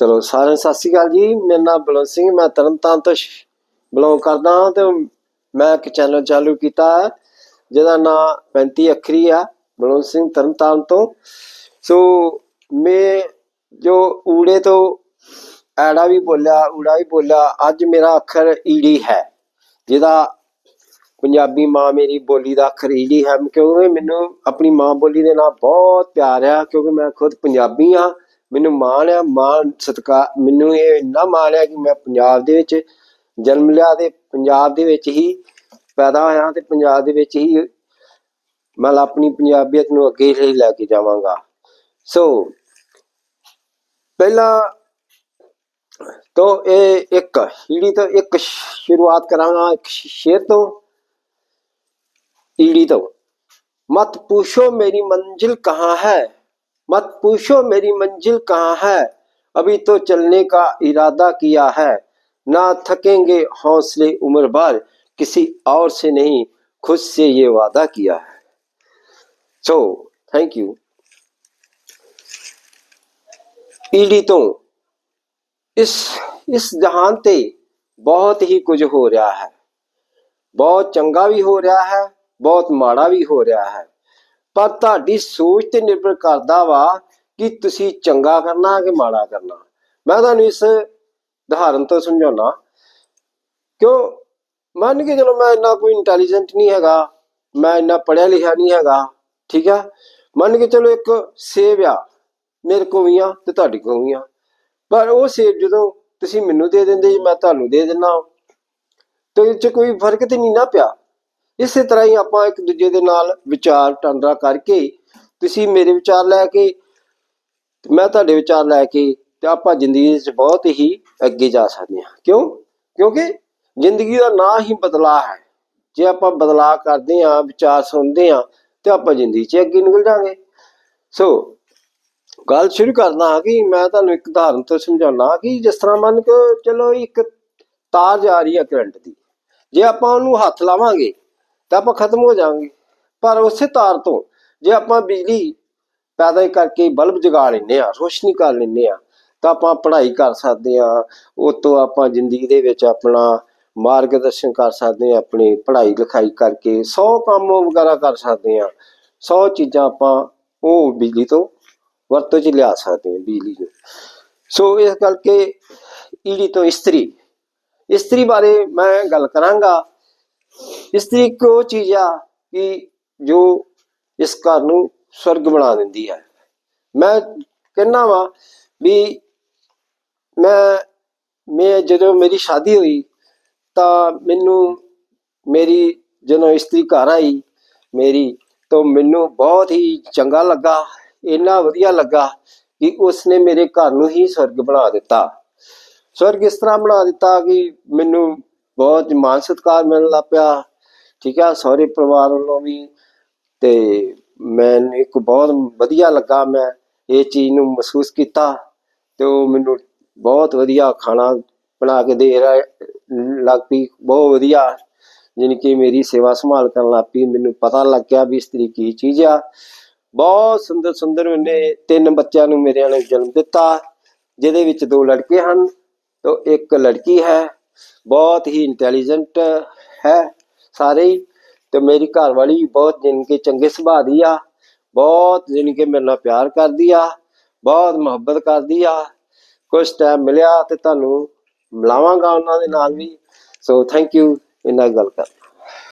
ਚਲੋ, ਸਾਰਿਆਂ ਨੂੰ ਸਤਿ ਸ਼੍ਰੀ ਅਕਾਲ ਜੀ। ਮੇਰਾ ਨਾਮ ਬਲਵੰਤ ਸਿੰਘ ਮੈਂ ਤਰਨਤਾਰਨ ਤੋਂ ਬਿਲੋਂਗ ਕਰਦਾ ਹਾਂ ਤੇ ਮੈਂ ਇੱਕ ਚੈਨਲ ਚਾਲੂ ਕੀਤਾ ਹੈ, ਜਿਹਦਾ ਨਾਮ 35 ਅੱਖਰੀ ਆ, ਬਲਵੰਤ ਸਿੰਘ ਤਰਨਤਾਰਨ ਤੋਂ। ਸੋ ਮੈਂ ਜੋ ਊੜੇ ਤੋਂ ਐੜਾ ਵੀ ਬੋਲਿਆ, ਊੜਾ ਵੀ ਬੋਲਿਆ, ਅੱਜ ਮੇਰਾ ਅੱਖਰ ਈੜੀ ਹੈ, ਜਿਹਦਾ ਪੰਜਾਬੀ ਮਾਂ ਮੇਰੀ ਬੋਲੀ ਦਾ ਅੱਖਰ ਈੜੀ ਹੈ। ਕਿਉਂਕਿ ਮੈਨੂੰ ਆਪਣੀ ਮਾਂ ਬੋਲੀ ਦੇ ਨਾਲ ਬਹੁਤ ਪਿਆਰ ਆ, ਕਿਉਂਕਿ ਮੈਂ ਖੁਦ ਪੰਜਾਬੀ ਆ ਮੈਨੂੰ ਮਾਣ ਆ, ਮਾਣ ਸਤਕਾਰ ਮੈਨੂੰ ਇਹ ਇੰਨਾ ਮਾਣ ਆ ਕਿ ਮੈਂ ਪੰਜਾਬ ਦੇ ਵਿੱਚ ਜਨਮ ਲਿਆ ਤੇ ਪੰਜਾਬ ਦੇ ਵਿੱਚ ਹੀ ਪੈਦਾ ਹੋਇਆ ਤੇ ਪੰਜਾਬ ਦੇ ਵਿੱਚ ਹੀ ਮੈਂ ਆਪਣੀ ਪੰਜਾਬੀਅਤ ਨੂੰ ਅੱਗੇ ਲਈ ਲੈ ਕੇ ਜਾਵਾਂਗਾ। ਸੋ ਪਹਿਲਾਂ ਤੋਂ ਇਹ ਇੱਕ, ਈੜੀ ਤੋਂ ਇੱਕ ਸ਼ੁਰੂਆਤ ਕਰਾਂਗਾ, ਇੱਕ ਸ਼ੇਰ ਤੋਂ, ਈੜੀ ਤੋਂ। ਮਤ ਪੁੱਛੋ ਮੇਰੀ ਮੰਜ਼ਿਲ ਕਹਾਂ ਹੈ? मत पूछो मेरी मंजिल कहाँ है। अभी तो चलने का इरादा किया है। ना थकेंगे हौसले उम्र भर, किसी और से नहीं, खुद से ये वादा किया है। सो थैंक यू पीड़ितों इस इस जहान ते बहुत ही कुछ हो रहा है। बहुत चंगा भी हो रहा है, बहुत माड़ा भी हो रहा है। ਪਰ ਤੁਹਾਡੀ ਸੋਚ ਤੇ ਨਿਰਭਰ ਕਰਦਾ ਵਾ ਕਿ ਤੁਸੀਂ ਚੰਗਾ ਕਰਨਾ ਕਿ ਮਾੜਾ ਕਰਨਾ। ਮੈਂ ਤੁਹਾਨੂੰ ਇਸ ਉਦਾਹਰਨ ਤੋਂ ਸਮਝਾਉਣਾ ਕਿਉਂ? ਮੰਨ ਕੇ ਚਲੋ ਮੈਂ ਇੰਨਾ ਕੋਈ ਇੰਟੈਲੀਜੈਂਟ ਨਹੀਂ ਹੈਗਾ, ਮੈਂ ਇੰਨਾ ਪੜਿਆ ਲਿਖਿਆ ਨਹੀਂ ਹੈਗਾ, ਠੀਕ ਆ? ਮੰਨ ਕੇ ਚਲੋ ਇੱਕ ਸੇਬ ਆ, ਮੇਰੇ ਕੋਲ ਵੀ ਆ ਤੇ ਤੁਹਾਡੇ ਕੋਲ ਵੀ ਆ। ਪਰ ਉਹ ਸੇਬ ਜਦੋਂ ਤੁਸੀਂ ਮੈਨੂੰ ਦੇ ਦਿੰਦੇ, ਜੀ ਮੈਂ ਤੁਹਾਨੂੰ ਦੇ ਦਿੰਦਾ ਤੇ ਇਹ ਚ ਕੋਈ ਫ਼ਰਕ ਤੇ ਨਹੀਂ ਨਾ ਪਿਆ। ਇਸੇ ਤਰ੍ਹਾਂ ਹੀ ਆਪਾਂ ਇੱਕ ਦੂਜੇ ਦੇ ਨਾਲ ਵਿਚਾਰ ਟਾਂਦਰਾ ਕਰਕੇ ਤੁਸੀਂ ਮੇਰੇ ਵਿਚਾਰ ਲੈ ਕੇ ਮੈਂ ਤੁਹਾਡੇ ਵਿਚਾਰ ਲੈ ਕੇ ਤੇ ਆਪਾਂ ਜ਼ਿੰਦਗੀ ਚ ਬਹੁਤ ਹੀ ਅੱਗੇ ਜਾ ਸਕਦੇ ਹਾਂ। ਕਿਉਂ? ਕਿਉਂਕਿ ਜ਼ਿੰਦਗੀ ਦਾ ਨਾਂ ਹੀ ਬਦਲਾਅ ਹੈ। ਜੇ ਆਪਾਂ ਬਦਲਾਅ ਕਰਦੇ ਹਾਂ, ਵਿਚਾਰ ਸੁਣਦੇ ਹਾਂ, ਤੇ ਆਪਾਂ ਜ਼ਿੰਦਗੀ 'ਚ ਅੱਗੇ ਨਿਕਲ ਜਾਵਾਂਗੇ। ਸੋ ਗੱਲ ਸ਼ੁਰੂ ਕਰਨਾ ਹਾਂ ਕਿ ਮੈਂ ਤੁਹਾਨੂੰ ਇੱਕ ਉਦਾਹਰਨ ਤੋਂ ਸਮਝਾਉਣਾ ਕਿ ਜਿਸ ਤਰ੍ਹਾਂ ਮੰਨ ਕੇ ਚਲੋ ਇੱਕ ਤਾਰ ਜਾ ਰਹੀ ਹੈ ਕਰੰਟ ਦੀ। ਜੇ ਆਪਾਂ ਉਹਨੂੰ ਹੱਥ ਲਾਵਾਂਗੇ ਤਾਂ ਆਪਾਂ ਖਤਮ ਹੋ ਜਾਵਾਂਗੇ। ਪਰ ਉਸੇ ਤਾਰ ਤੋਂ ਜੇ ਆਪਾਂ ਬਿਜਲੀ ਪੈਦਾ ਕਰਕੇ ਬਲਬ ਜਗਾ ਲੈਂਦੇ ਆ ਰੋਸ਼ਨੀ ਕਰ ਲੈਂਦੇ ਆ ਤਾਂ ਆਪਾਂ ਪੜ੍ਹਾਈ ਕਰ ਸਕਦੇ ਆ ਉਸ ਤੋਂ ਆਪਾਂ ਜ਼ਿੰਦਗੀ ਦੇ ਵਿੱਚ ਆਪਣਾ ਮਾਰਗਦਰਸ਼ਨ ਕਰ ਸਕਦੇ ਆ ਆਪਣੀ ਪੜ੍ਹਾਈ ਲਿਖਾਈ ਕਰਕੇ 100 ਕੰਮ ਵਗੈਰਾ ਕਰ ਸਕਦੇ ਆ 100 ਚੀਜ਼ਾਂ ਆਪਾਂ ਉਹ ਬਿਜਲੀ ਤੋਂ ਵਰਤੋਂ 'ਚ ਲਿਆ ਸਕਦੇ ਆ ਬਿਜਲੀ ਨੂੰ। ਸੋ ਇਸ ਕਰਕੇ ਈੜੀ ਤੋਂ ਇਸਤਰੀ। ਇਸਤਰੀ ਬਾਰੇ ਮੈਂ ਗੱਲ ਕਰਾਂਗਾ। ਇਸਤਰੀ ਇੱਕ ਉਹ ਚੀਜ਼ ਆ ਕਿ ਜੋ ਇਸ ਘਰ ਨੂੰ ਸਵਰਗ ਬਣਾ ਦਿੰਦੀ ਹੈ ਮੈਂ ਕਹਿੰਦਾ ਵਾਂ ਵੀ ਮੈਂ ਮੈਂ ਜਦੋਂ ਮੇਰੀ ਸ਼ਾਦੀ ਹੋਈ ਤਾਂ ਮੈਨੂੰ ਮੇਰੀ ਜਦੋਂ ਇਸਤਰੀ ਘਰ ਆਈ ਮੇਰੀ ਤਾਂ ਮੈਨੂੰ ਬਹੁਤ ਹੀ ਚੰਗਾ ਲੱਗਾ, ਇੰਨਾ ਵਧੀਆ ਲੱਗਾ ਕਿ ਉਸਨੇ ਮੇਰੇ ਘਰ ਨੂੰ ਹੀ ਸਵਰਗ ਬਣਾ ਦਿੱਤਾ। ਸਵਰਗ ਇਸ ਤਰ੍ਹਾਂ ਬਣਾ ਦਿੱਤਾ ਕਿ ਮੈਨੂੰ ਬਹੁਤ ਮਾਨ ਸਤਿਕਾਰ ਮਿਲਣ ਲੱਗ ਪਿਆ ਠੀਕ ਆ ਸਹੁਰੇ ਪਰਿਵਾਰ ਵੱਲੋਂ ਵੀ ਤੇ ਮੈਨੂੰ ਇੱਕ ਬਹੁਤ ਵਧੀਆ ਲੱਗਾ ਮੈਂ ਇਹ ਚੀਜ਼ ਨੂੰ ਮਹਿਸੂਸ ਕੀਤਾ ਤੇ ਉਹ ਮੈਨੂੰ ਬਹੁਤ ਵਧੀਆ ਖਾਣਾ ਬਣਾ ਕੇ ਦੇ ਰਿਹਾ ਲੱਗ ਪਈ, ਬਹੁਤ ਵਧੀਆ। ਜਾਣੀ ਕਿ ਮੇਰੀ ਸੇਵਾ ਸੰਭਾਲ ਕਰਨ ਲੱਗ ਪਈ, ਮੈਨੂੰ ਪਤਾ ਲੱਗ ਗਿਆ ਵੀ ਇਸਤਰੀ ਕੀ ਚੀਜ਼ ਆ। ਬਹੁਤ ਸੁੰਦਰ ਸੁੰਦਰ ਉਹਨੇ ਤਿੰਨ ਬੱਚਿਆਂ ਨੂੰ ਮੇਰੇ ਨਾਲ ਜਨਮ ਦਿੱਤਾ, ਜਿਹਦੇ ਵਿੱਚ ਦੋ ਲੜਕੇ ਹਨ, ਤੇ ਇੱਕ ਲੜਕੀ ਹੈ, ਬਹੁਤ ਹੀ ਇੰਟੈਲੀਜੈਂਟ ਹੈ। ਸਾਰੇ ਹੀ। ਤੇ ਮੇਰੀ ਘਰ ਵਾਲੀ ਬਹੁਤ ਜਾਣੀ ਕਿ ਚੰਗੇ ਸੁਭਾਅ ਦੀ ਆ। ਬਹੁਤ ਜਾਣੀ ਕਿ ਮੇਰੇ ਨਾਲ ਪਿਆਰ ਕਰਦੀ ਆ। ਬਹੁਤ ਮੁਹੱਬਤ ਕਰਦੀ ਆ। ਕੁਝ ਟਾਈਮ ਮਿਲਿਆ ਤੇ ਤੁਹਾਨੂੰ ਮਿਲਾਵਾਂਗਾ ਉਹਨਾਂ ਦੇ ਨਾਲ ਵੀ। ਸੋ ਥੈਂਕ ਯੂ ਇਹਨਾਂ ਗੱਲ ਕਰ।